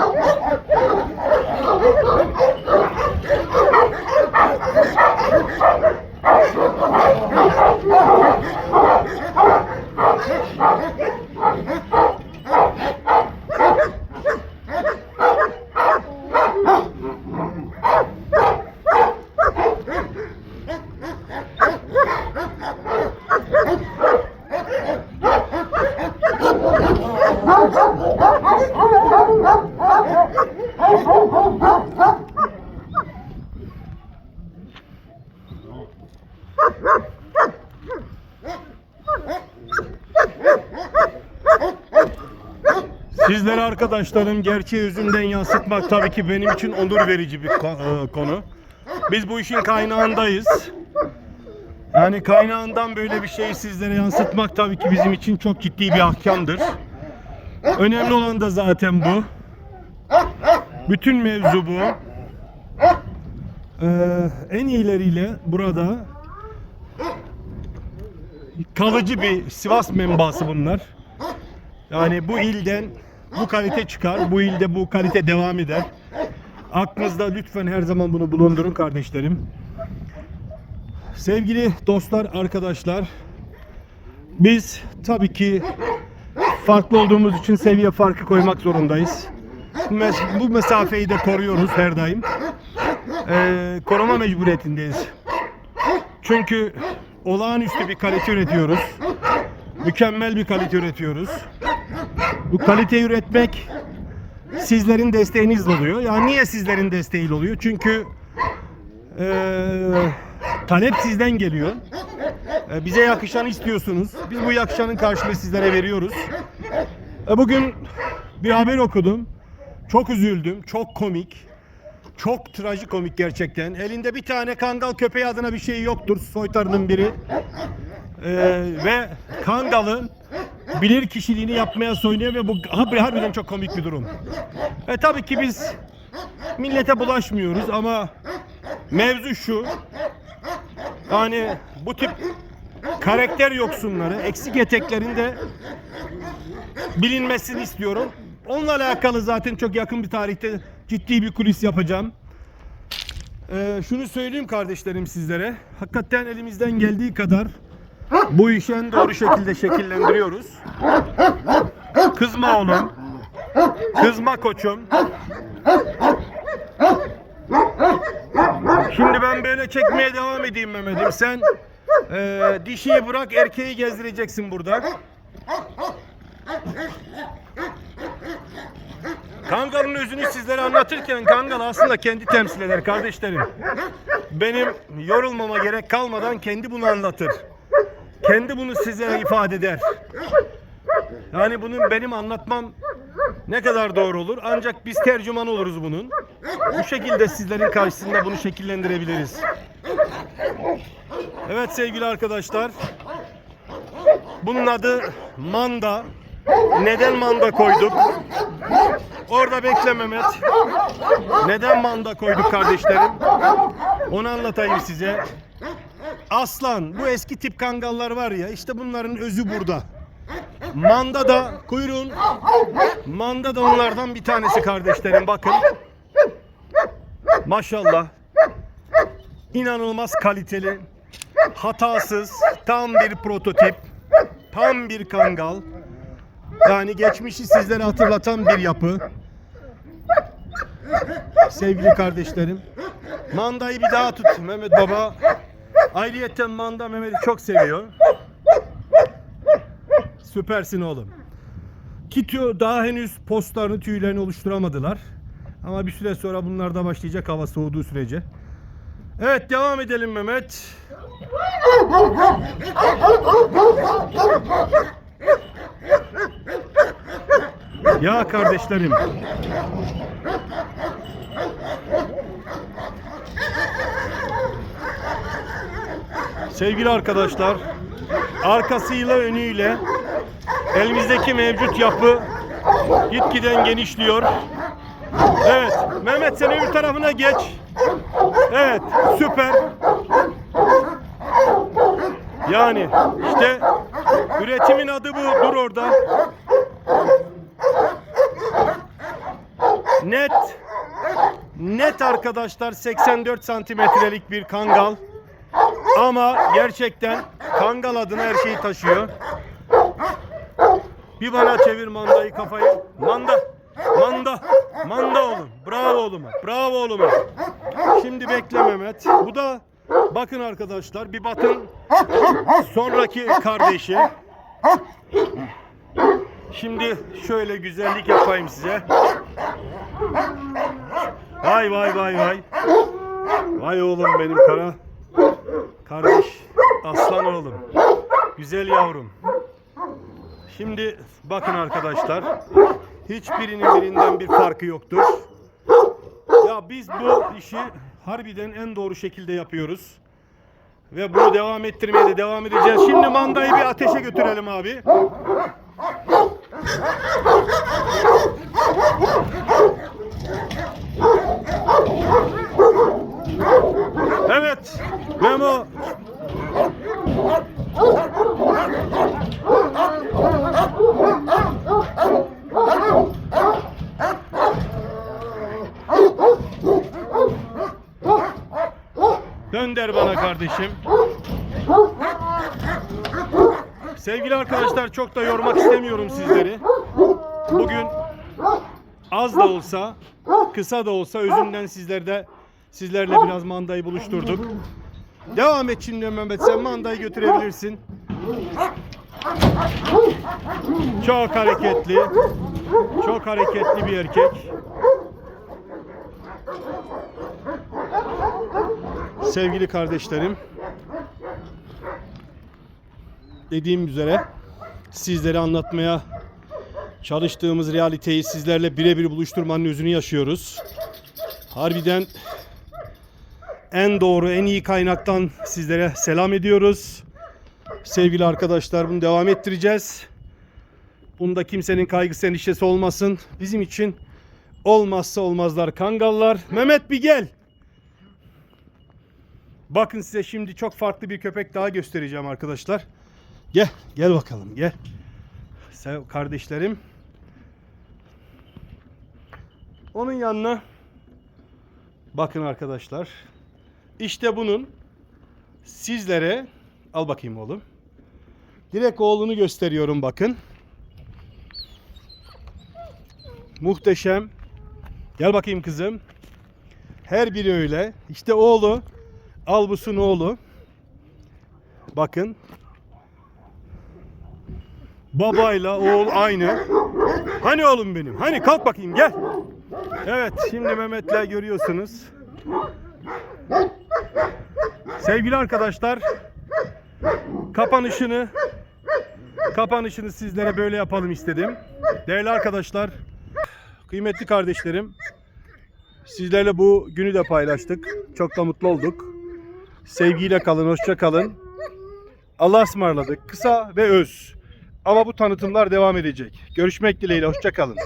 Oh, my God. Değerli arkadaşlarım, gerçeği yüzünden yansıtmak tabii ki benim için onur verici bir e, konu. Biz bu işin kaynağındayız. Yani kaynağından böyle bir şeyi sizlere yansıtmak tabii ki bizim için çok ciddi bir ahkamdır. Önemli olan da zaten bu. Bütün mevzu bu. Ee, en iyileriyle burada kalıcı bir Sivas membası bunlar. Yani bu ilden bu kalite çıkar, bu ilde bu kalite devam eder. Aklınızda lütfen her zaman bunu bulundurun kardeşlerim. Sevgili dostlar, arkadaşlar, biz tabii ki farklı olduğumuz için seviye farkı koymak zorundayız. Bu mes- Bu mesafeyi de koruyoruz her daim. Ee, koruma mecburiyetindeyiz. Çünkü olağanüstü bir kalite üretiyoruz. Mükemmel bir kalite üretiyoruz. Bu kalite üretmek sizlerin desteğinizle oluyor. Yani niye sizlerin desteğiyle oluyor? Çünkü eee, talep sizden geliyor. E, bize yakışanı istiyorsunuz. Biz bu yakışanın karşılığı sizlere veriyoruz. E, bugün bir haber okudum. Çok üzüldüm. Çok komik. Çok trajikomik gerçekten. Elinde bir tane kangal köpeği adına bir şey yoktur. Soytarının biri. Ee, ve Kangal'ın bilir kişiliğini yapmaya soyunuyor ve bu harbi- harbiden çok komik bir durum. E tabii ki biz millete bulaşmıyoruz ama mevzu şu. Yani bu tip karakter yoksunları, eksik eteklerin de bilinmesini istiyorum. Onunla alakalı zaten çok yakın bir tarihte ciddi bir kulis yapacağım. Ee, şunu söyleyeyim kardeşlerim sizlere. Hakikaten elimizden geldiği kadar bu işi en doğru şekilde şekillendiriyoruz. Kızma oğlum. Kızma koçum. Şimdi ben böyle çekmeye devam edeyim Mehmet'im. Sen eee dişiyi bırak erkeği gezdireceksin burada. Kangal'ın özünü sizlere anlatırken Kangal aslında kendi temsil eder kardeşlerim. Benim yorulmama gerek kalmadan kendi bunu anlatır. Kendi bunu size ifade eder. Yani bunun benim anlatmam ne kadar doğru olur ancak biz tercüman oluruz bunun. Bu şekilde sizlerin karşısında bunu şekillendirebiliriz. Evet sevgili arkadaşlar. Bunun adı manda. Neden manda koyduk? Orada bekle Mehmet. Neden manda koyduk kardeşlerim? Onu anlatayım size. Aslan, bu eski tip kangallar var ya, işte bunların özü burada. Manda da kuyruğun, manda da onlardan bir tanesi kardeşlerim bakın. Maşallah. İnanılmaz kaliteli, hatasız, tam bir prototip, tam bir kangal. Yani geçmişi sizlere hatırlatan bir yapı. Sevgili kardeşlerim. Mandayı bir daha tut Mehmet Baba. Ayrıyeten Manda Mehmet'i çok seviyor. Süpersin oğlum. Kitio daha henüz postlarını tüylerini oluşturamadılar. Ama bir süre sonra bunlar da başlayacak hava soğuduğu sürece. Evet devam edelim Mehmet. Ya kardeşlerim. Sevgili arkadaşlar, arkasıyla önüyle elimizdeki mevcut yapı gitgiden genişliyor. Evet, Mehmet sen öbür tarafına geç. Evet, süper. Yani işte üretimin adı bu. Dur orada. Net net arkadaşlar 84 santimetrelik bir kangal. Ama gerçekten kangal adına her şeyi taşıyor. Bir bana çevir mandayı kafayı. Manda. Manda. Manda oğlum. Bravo oğluma. Bravo oğluma. Şimdi bekle Mehmet. Bu da bakın arkadaşlar bir batın sonraki kardeşi. Şimdi şöyle güzellik yapayım size. Vay vay vay vay. Vay oğlum benim kara. Kardeş aslan oğlum. Güzel yavrum. Şimdi bakın arkadaşlar. Hiçbirinin birinden bir farkı yoktur. Ya biz bu işi harbiden en doğru şekilde yapıyoruz. Ve bunu devam ettirmeye de devam edeceğiz. Şimdi mandayı bir ateşe götürelim abi. Evet. Memo. Dönder bana kardeşim. Sevgili arkadaşlar çok da yormak istemiyorum sizleri. Bugün az da olsa, kısa da olsa özünden sizlerde sizlerle biraz mandayı buluşturduk. Devam et şimdi Mehmet sen mandayı götürebilirsin. Çok hareketli. Çok hareketli bir erkek. Sevgili kardeşlerim. Dediğim üzere sizlere anlatmaya çalıştığımız realiteyi sizlerle birebir buluşturmanın özünü yaşıyoruz. Harbiden en doğru, en iyi kaynaktan sizlere selam ediyoruz. Sevgili arkadaşlar bunu devam ettireceğiz. Bunda kimsenin kaygısı endişesi olmasın. Bizim için olmazsa olmazlar kangallar. Mehmet bir gel. Bakın size şimdi çok farklı bir köpek daha göstereceğim arkadaşlar. Gel, gel bakalım gel. Sev kardeşlerim. Onun yanına bakın arkadaşlar. İşte bunun sizlere al bakayım oğlum. Direkt oğlunu gösteriyorum bakın. Muhteşem. Gel bakayım kızım. Her biri öyle. İşte oğlu. Albus'un oğlu. Bakın. Babayla oğul aynı. Hani oğlum benim? Hani kalk bakayım gel. Evet şimdi Mehmet'le görüyorsunuz. Sevgili arkadaşlar kapanışını kapanışını sizlere böyle yapalım istedim. Değerli arkadaşlar, kıymetli kardeşlerim, sizlerle bu günü de paylaştık. Çok da mutlu olduk. Sevgiyle kalın, hoşça kalın. Allah'a ısmarladık. Kısa ve öz. Ama bu tanıtımlar devam edecek. Görüşmek dileğiyle, hoşça kalın.